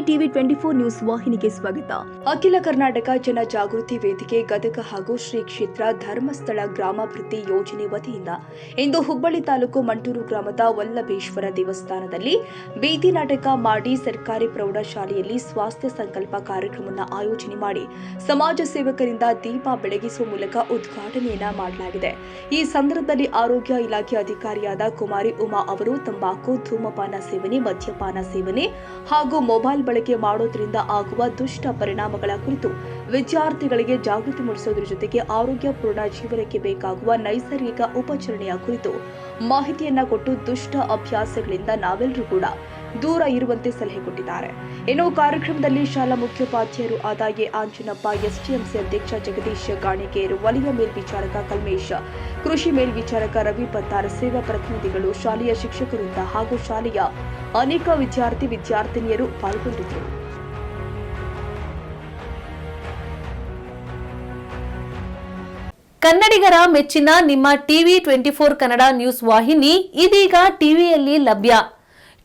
TV twenty four news ವಾಹಿನಿಗೆ ಸ್ವಾಗತ. ಅಖಿಲ ಕರ್ನಾಟಕ ಜನ ಜಾಗೃತಿ ವೇದಿಕೆ ಗದಗ ಹಾಗೂ ಶ್ರೀ ಕ್ಷೇತ್ರ ಧರ್ಮಸ್ಥಳ ಗ್ರಾಮಾಭಿವೃದ್ಧಿ ಯೋಜನೆ ವತಿಯಿಂದ ಇಂದು ಹುಬ್ಬಳ್ಳಿ ತಾಲೂಕು ಮಂಟೂರು ಗ್ರಾಮದ ವಲ್ಲಭೇಶ್ವರ ದೇವಸ್ಥಾನದಲ್ಲಿ ಬೀದಿ ನಾಟಕ ಮಾಡಿ ಸರ್ಕಾರಿ ಪ್ರೌಢಶಾಲೆಯಲ್ಲಿ ಸ್ವಾಸ್ಥ್ಯ ಸಂಕಲ್ಪ ಕಾರ್ಯಕ್ರಮವನ್ನು ಆಯೋಜನೆ ಮಾಡಿ ಸಮಾಜ ಸೇವಕರಿಂದ ದೀಪ ಬೆಳಗಿಸುವ ಮೂಲಕ ಉದ್ಘಾಟನೆಯನ್ನ ಮಾಡಲಾಗಿದೆ. ಈ ಸಂದರ್ಭದಲ್ಲಿ ಆರೋಗ್ಯ ಇಲಾಖೆ ಅಧಿಕಾರಿಯಾದ ಕುಮಾರಿ ಉಮಾ ಅವರು ತಂಬಾಕು, ಧೂಮಪಾನ ಸೇವನೆ, ಮದ್ಯಪಾನ ಸೇವನೆ ಹಾಗೂ ಮೊಬೈಲ್ ಬಳಕೆ ಮಾಡೋದ್ರಿಂದ ಆಗುವ ದುಷ್ಟ ಪರಿಣಾಮಗಳ ಕುರಿತು ವಿದ್ಯಾರ್ಥಿಗಳಿಗೆ ಜಾಗೃತಿ ಮೂಡಿಸುವುದರ ಜೊತೆಗೆ ಆರೋಗ್ಯಪೂರ್ಣ ಜೀವನಕ್ಕೆ ಬೇಕಾಗುವ ನೈಸರ್ಗಿಕ ಉಪಚರಣೆಯ ಕುರಿತು ಮಾಹಿತಿಯನ್ನ ಕೊಟ್ಟು ದುಷ್ಟ ಅಭ್ಯಾಸಗಳಿಂದ ನಾವೆಲ್ಲರೂ ಕೂಡ ದೂರ ಇರುವಂತೆ ಸಲಹೆ ಕೊಟ್ಟಿದ್ದಾರೆ. ಇನ್ನು ಕಾರ್ಯಕ್ರಮದಲ್ಲಿ ಶಾಲಾ ಮುಖ್ಯೋಪಾಧ್ಯಾಯರು ಆದ ಎ. ಆಂಜನಪ್ಪ ಎಸ್ಟಿಎಂಸಿ ಅಧ್ಯಕ್ಷ ಜಗದೀಶ್ ಗಾಣಿಗೇರು, ವಲಯ ಮೇಲ್ವಿಚಾರಕ ಕಲ್ಮೇಶ್, ಕೃಷಿ ಮೇಲ್ವಿಚಾರಕ ರವಿ ಪತ್ತಾರ್, ಸೇವಾ ಪ್ರತಿನಿಧಿಗಳು, ಶಾಲೆಯ ಶಿಕ್ಷಕರಿಂದ ಹಾಗೂ ಶಾಲೆಯ ಅನೇಕ ವಿದ್ಯಾರ್ಥಿ ವಿದ್ಯಾರ್ಥಿನಿಯರು ಪಾಲ್ಗೊಂಡಿದ್ದರು. ಕನ್ನಡಿಗರ ಮೆಚ್ಚಿನ ನಿಮ್ಮ TV twenty four Kannada news ವಾಹಿನಿ ಇದೀಗ ಟಿವಿಯಲ್ಲಿ ಲಭ್ಯ.